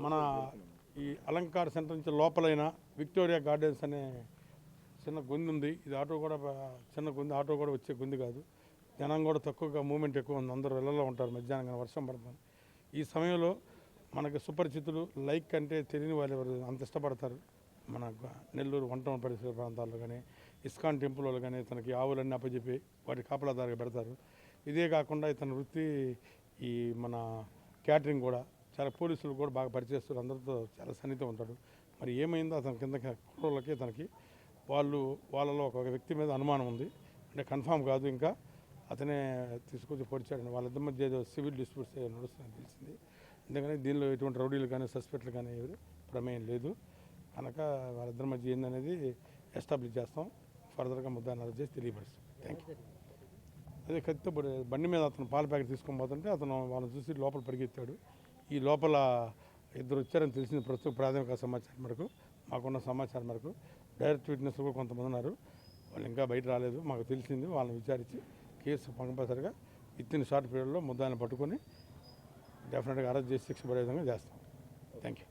మన ఈ అలంకార సెంటర్ నుంచి లోపలైన విక్టోరియా గార్డెన్స్ అనే చిన్న గుంది ఉంది. ఇది ఆటో కూడా చిన్న గుంది ఆటో కూడా వచ్చే గుంది కాదు. జనం కూడా తక్కువగా మూమెంట్ ఎక్కువ ఉంది. అందరూ ఇళ్ళలో ఉంటారు. మధ్యాహ్నం కానీ వర్షం పడుతుంది ఈ సమయంలో మనకి సుపరిచితులు లైక్ అంటే తెలియని వాళ్ళు ఎవరు అంత ఇష్టపడతారు. మన నెల్లూరు వంట పరిసర ప్రాంతాల్లో కానీ ఇస్కాన్ టెంపుల్ వాళ్ళు కానీ తనకి ఆవులన్నీ అప్పచెప్పి వాటి కాపలాదారుగా పెడతారు. ఇదే కాకుండా ఇతని వృత్తి ఈ మన క్యాటరింగ్ కూడా చాలా పోలీసులు కూడా బాగా పరిచేస్తారు. అందరితో చాలా సన్నిహితం ఉంటాడు. మరి ఏమైందో అతని కింద కుర్రోళ్ళకి తనకి వాళ్ళు వాళ్ళలో ఒక వ్యక్తి మీద అనుమానం ఉంది. అంటే కన్ఫామ్ కాదు ఇంకా. అతనే తీసుకొచ్చి పొడిచాడని వాళ్ళిద్దరి మధ్య ఏదో సివిల్ డిస్ప్యూట్స్ నడుస్తుందని తెలిసింది. అందుకని దీనిలో ఎటువంటి రౌడీలు కానీ సస్పెక్ట్లు కానీ ఎవరు ప్రమేయం లేదు. కనుక వాళ్ళిద్దరి మధ్య ఏందనేది ఎస్టాబ్లిష్ చేస్తాం. ఫర్దర్గా ముద్దాన్ని అరెస్ట్ చేసి తెలియపరుస్తాం. థ్యాంక్ యూ అదే కత్తితో బండి మీద అతను పాల ప్యాకెట్ తీసుకొని పోతుంటే అతను వాళ్ళని చూసి లోపల పరిగెత్తాడు. ఈ లోపల ఇద్దరు వచ్చారని తెలిసింది ప్రస్తుతం ప్రాథమిక సమాచారం మేరకు మాకున్న సమాచారం మేరకు డైరెక్ట్ విట్నెస్ కూడా కొంతమంది ఉన్నారు. వాళ్ళు ఇంకా బయట రాలేదు. మాకు తెలిసింది. వాళ్ళని విచారించి కేసు కంపల్సరిగా ఇచ్చిన షార్ట్ పీరియడ్లో ముద్దాయిని పట్టుకొని డెఫినెట్గా అరెస్ట్ చేసి శిక్ష పడే విధంగా చేస్తాం. Thank you